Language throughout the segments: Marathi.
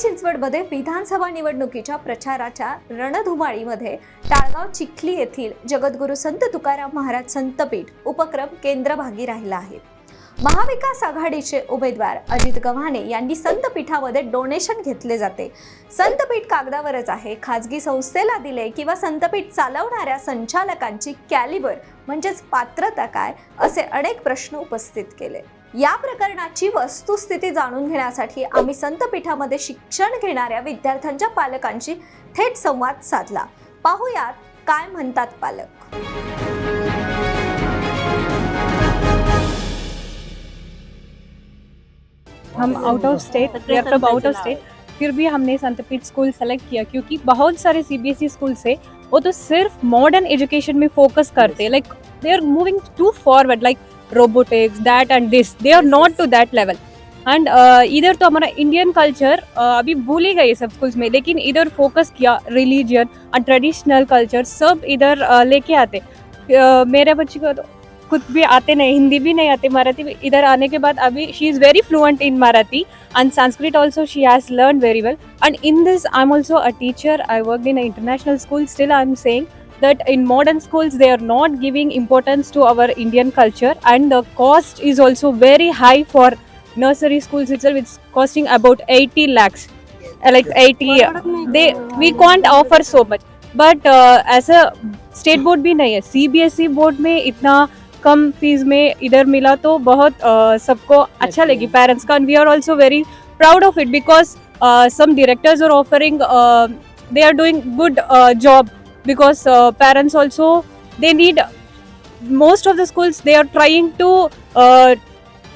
चिंचवडमध्ये विधानसभा निवडणुकीच्या प्रचाराच्या रणधुमाळीमध्ये टाळगाव चिखली येथील जगद्गुरू संत तुकाराम महाराज संतपीठ उपक्रम केंद्रभागी राहिला आहे. महाविकास आघाडीचे उमेदवार अजित गव्हाणे यांनी संतपीठामध्ये डोनेशन घेतले जाते. संतपीठ कागदावरच आहे. खाजगी संस्थेला दिले किंवा संतपीठ चालवणाऱ्या संचालकांची कॅलिबर म्हणजेच पात्रता काय असे अनेक प्रश्न उपस्थित केले. या प्रकरणाची वस्तुस्थिती जाणून घेण्यासाठी आम्ही संतपीठामध्ये शिक्षण घेणाऱ्या विद्यार्थ्यांच्या पालकांशी थेट संवाद साधला. पाहुयात काय म्हणतात पालक? हम out of state we are from out of state फिर भी हमने संतपीठ स्कूल सेलेक्ट किया क्योंकि बहुत सारे सीबीएसई स्कूल से वो तो सिर्फ मॉडर्न एजुकेशन में फोकस करते like they are moving to forward like robotics that and this they are not to that level and इधर तो हमारा इंडियन कल्चर अभी भूल ही गए सब स्कूल्स में लेकिन इधर फोकस किया रिलीजियन और ट्रेडिशनल कल्चर सब इधर लेके आते मेरे बच्चे को तो खुद भी आते नहीं हिंदी भी नहीं आते मराठी भी इधर आने के बाद अभी she is very fluent in Marathi and Sanskrit also she has learned very well. And in this, I'm also a teacher. I worked in an international school. Still, I'm saying that in modern schools they are not giving importance to our Indian culture, and the cost is also very high for nursery schools itself. It's costing about 80 lakhs, Uh, like 80. They we can't offer so much. But uh, as a state board भी नहीं है सीबीएसई बोर्ड E में इतना कम फीस में इधर मिला तो बहुत अ, सबको अच्छा लगी पेरेंट्स का we are also very proud of it because some directors are offering they are doing good job because parents also they need most of the schools they are trying to uh,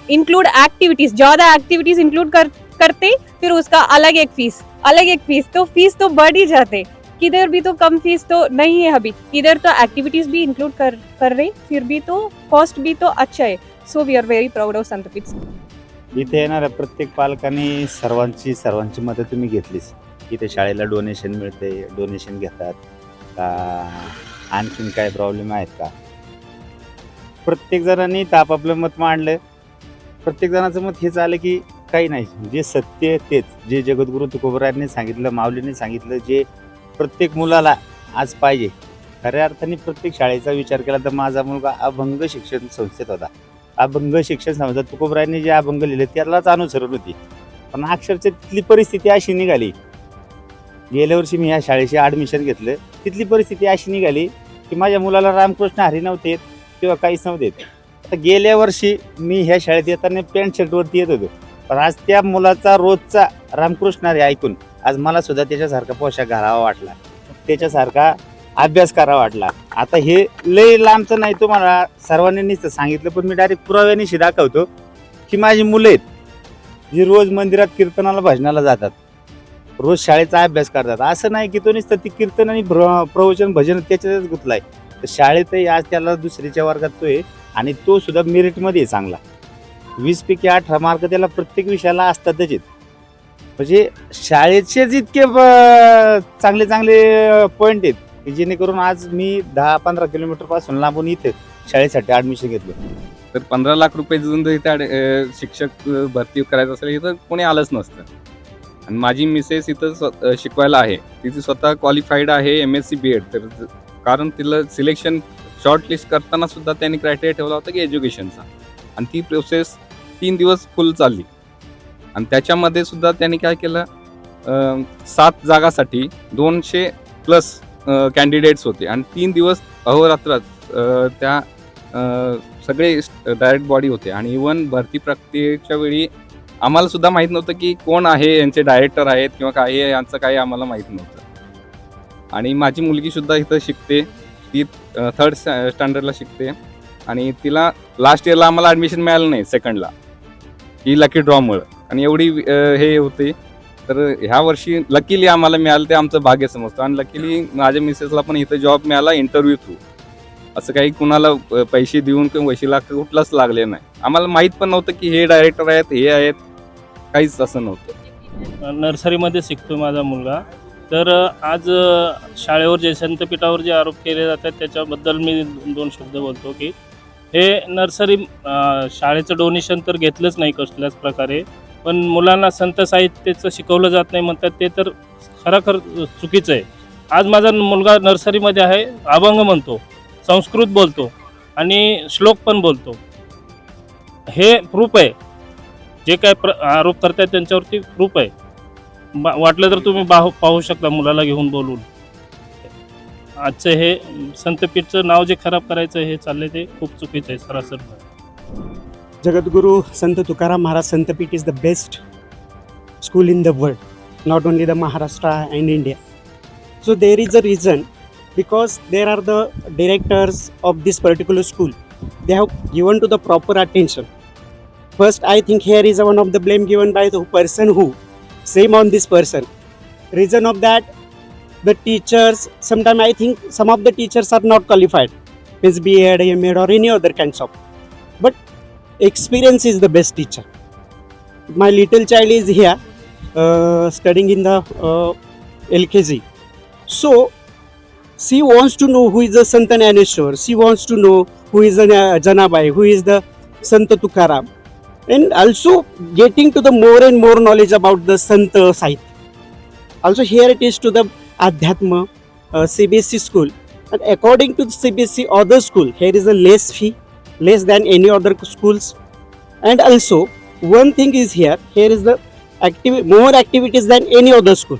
include activities. ज़्यादा activities include कर करते फिर उसका अलग एक फीस अलग एक फीस तो फीस तो बढ़ ही जाते किधर भी तो कम फीस तो नहीं है अभी इधर तो एक्टिविटीज भी इंक्लूड कर कर रहे फिर भी तो कॉस्ट भी तो अच्छा है so we are very proud of Santpeeth इथे येणाऱ्या प्रत्येक पालकांनी सर्वांची सर्वांची मदत तुम्ही घेतलीच. इथे शाळेला डोनेशन मिळते डोनेशन घेतात. का आणखीन काय प्रॉब्लेम आहेत का? प्रत्येक जणांनी तर आपापलं मत मांडलं. प्रत्येक जणाचं मत हेच आलं की काही नाही. जे सत्य आहे तेच. जे जगद्गुरू तुकोबरायांनी सांगितलं माऊलींनी सांगितलं जे प्रत्येक मुलाला आज पाहिजे. खऱ्या अर्थाने प्रत्येक शाळेचा विचार केला तर माझा मुलगा अभंग शिक्षण संस्थेत होता. अभंग शिक्षण संस्था तुकोबरायांनी जे अभंग लिहिले त्यालाच अनुसरण होती. पण अक्षरशः तिथली परिस्थिती अशी निघाली. गेल्या वर्षी मी ह्या शाळेशी ॲडमिशन घेतलं. तिथली परिस्थिती अशी निघाली की माझ्या मुलाला रामकृष्ण हरी नव्हते किंवा काहीच नव्हते तर गेल्या वर्षी मी ह्या शाळेत येताना पॅन्ट शर्टवरती येत होतो. पण आज त्या मुलाचा रोजचा रामकृष्ण हरी ऐकून आज मला सुद्धा त्याच्यासारखा पोशाख घालावा वाटला. त्याच्यासारखा अभ्यास करावा वाटला. आता हे लय लांबचं नाही तुम्हाला सर्वांनी सांगितलं पण मी डायरेक्ट पुराव्यानिशी दाखवतो की माझी मुलं आहेत जी रोज मंदिरात कीर्तनाला भजनाला जातात. रोज शाळेचा अभ्यास करतात. असं नाही की तो नुसतं ती कीर्तन आणि भ्र- प्रवचन भजन त्याच्यातच गुंतलाय. तर शाळेतही आज त्याला दुसरीच्या वर्गात तो आहे आणि तो सुद्धा मेरिटमध्ये आहे चांगला. वीस पैकी अठरा मार्क त्याला प्रत्येक विषयाला असतातच आहेत. म्हणजे शाळेचेच इतके ब- चांगले चांगले पॉईंट आहेत की जेणेकरून आज मी दहा पंधरा किलोमीटरपासून लांबून इथे शाळेसाठी ॲडमिशन घेतलं. तर पंधरा लाख रुपये जर इथे शिक्षक भरती करायचं असेल इथं कोणी आलंच नसतं. आणि माझी मिसेस इथं शिकवायला आहे. तिची स्वतः क्वालिफाईड आहे M S C B Ed तर कारण तिला सिलेक्शन शॉर्ट लिस्ट करताना सुद्धा त्यांनी क्रायटेरिया ठेवला होता की एज्युकेशनचा आणि ती प्रोसेस तीन दिवस फुल चालली. आणि त्याच्यामध्ये सुद्धा त्यांनी काय केलं सात जागासाठी दोनशे प्लस कॅन्डिडेट्स होते. आणि तीन दिवस अहोरात्र त्या सगळे डायरेक्ट बॉडी होते. आणि इवन भरती प्रक्रियेच्या वेळी आम्हाला सुद्धा माहीत नव्हतं की कोण आहे यांचे डायरेक्टर आहेत किंवा काय आहे यांचं काही आम्हाला माहीत नव्हतं. आणि माझी मुलगी सुद्धा इथं शिकते. ती थर्ड स्टँडर्डला शिकते. आणि तिला लास्ट इयरला आम्हाला ॲडमिशन मिळालं नाही सेकंडला ही लकी ड्रॉमुळं आणि एवढी हे होते. तर ह्या वर्षी लकीली आम्हाला मिळालं ते आमचं भाग्य समजतं आणि लकीली माझ्या मिसेसला पण इथं जॉब मिळाला इंटरव्ह्यू थ्रू असं काही कुणाला पैसे देऊन किंवा वशिला कुठलाच लागले नाही. आम्हाला माहीत पण नव्हतं की हे डायरेक्टर आहेत हे आहेत. काहीच असं नव्हतं. नर्सरीमध्ये शिकतो माझा मुलगा. तर आज शाळेवर जे संतपीठावर जे आरोप केले जातात त्याच्याबद्दल मी दोन शब्द बोलतो की हे नर्सरी शाळेचं डोनेशन तर घेतलंच नाही कसल्याच प्रकारे पण मुलांना संत साहित्याचं शिकवलं जात नाही म्हणतात ते तर खराखर चुकीचं आहे. आज माझा मुलगा नर्सरीमध्ये आहे अभंग म्हणतो. संस्कृत बोलतो आणि श्लोक पण बोलतो. हे प्रूफ आहे. जे काय प्र आरोप करतायत त्यांच्यावरती प्रूफ आहे. बा वाटलं तर तुम्ही बाहू पाहू शकता मुलाला घेऊन बोलून. आजचं हे संतपीठचं नाव जे खराब करायचं हे चाललंय ते खूप चुकीचं आहे सरासर. Jagadguru Sant Tukaram Maharaj Santpeeth is the best school in the world not only the Maharashtra and India so there is a reason because there are the directors of this particular school. They have given to the proper attention. First, I think here is one of the blame given by the person who same on this person. Reason of that, the teachers. Sometimes I think some of the teachers are not qualified, means B.Ed, M.Ed, or any other kinds of. But experience is the best teacher my little child is here uh, studying in the uh, lkg so she wants to know who is the sant Gyaneshwar. she wants to know who is the janabai who is the sant tukaram. And also getting to the more and more knowledge about the sant sahit also here it is to the adhyatma uh, school. And according to the cbsc other school here is a less fee less than any other schools. And also one thing is here here is the active more activities than any other school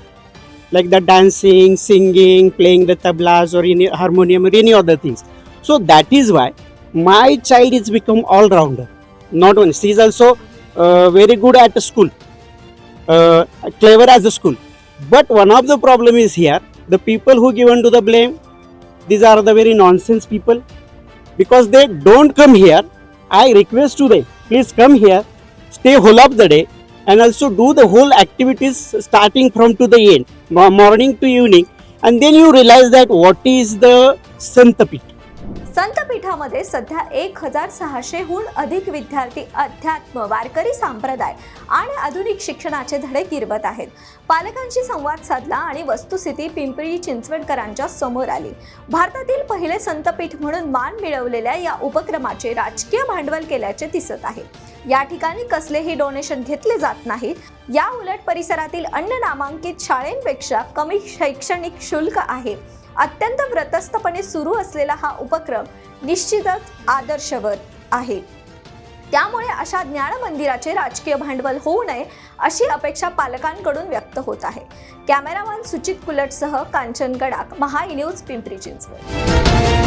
like the dancing singing playing the tablas or any harmonium or any other things. So that is why my child is become all rounder not only she is also uh, very good at the school. Uh, clever as a school. But one of the problem is here the people who given to the blame these are the very nonsense people. Because they don't come here i request to them please come here stay whole of the day and also do the whole activities starting from to the end morning to evening. And then you realize that what is the santapit संतपीठामध्ये सध्या एक हजार सहाशेहून अधिक विद्यार्थी अध्यात्म वारकरी संप्रदाय आणि आधुनिक शिक्षणाचे धडे गिरवत आहेत. पालकांशी संवाद साधला आणि वस्तुस्थिती पिंपरी चिंचवडकरांच्या समोर आली. भारतातील पहिले संतपीठ म्हणून मान मिळवलेल्या या उपक्रमाचे राजकीय भांडवल केल्याचे दिसत आहे. या ठिकाणी कसलेही डोनेशन घेतले जात नाहीत या उलट परिसरातील अन्य नामांकित शाळेंपेक्षा कमी शैक्षणिक शुल्क आहे. अत्यंत व्रतस्थपणे सुरू असलेला हा उपक्रम निश्चितच आदर्शवत आहे. त्यामुळे अशा ज्ञान मंदिराचे राजकीय भांडवल होऊ नये अशी अपेक्षा पालकांकडून व्यक्त होत आहे. कॅमेरामॅन सुचित कुलटसह कांचन गडाक महा न्यूज पिंपरी चिंचवड.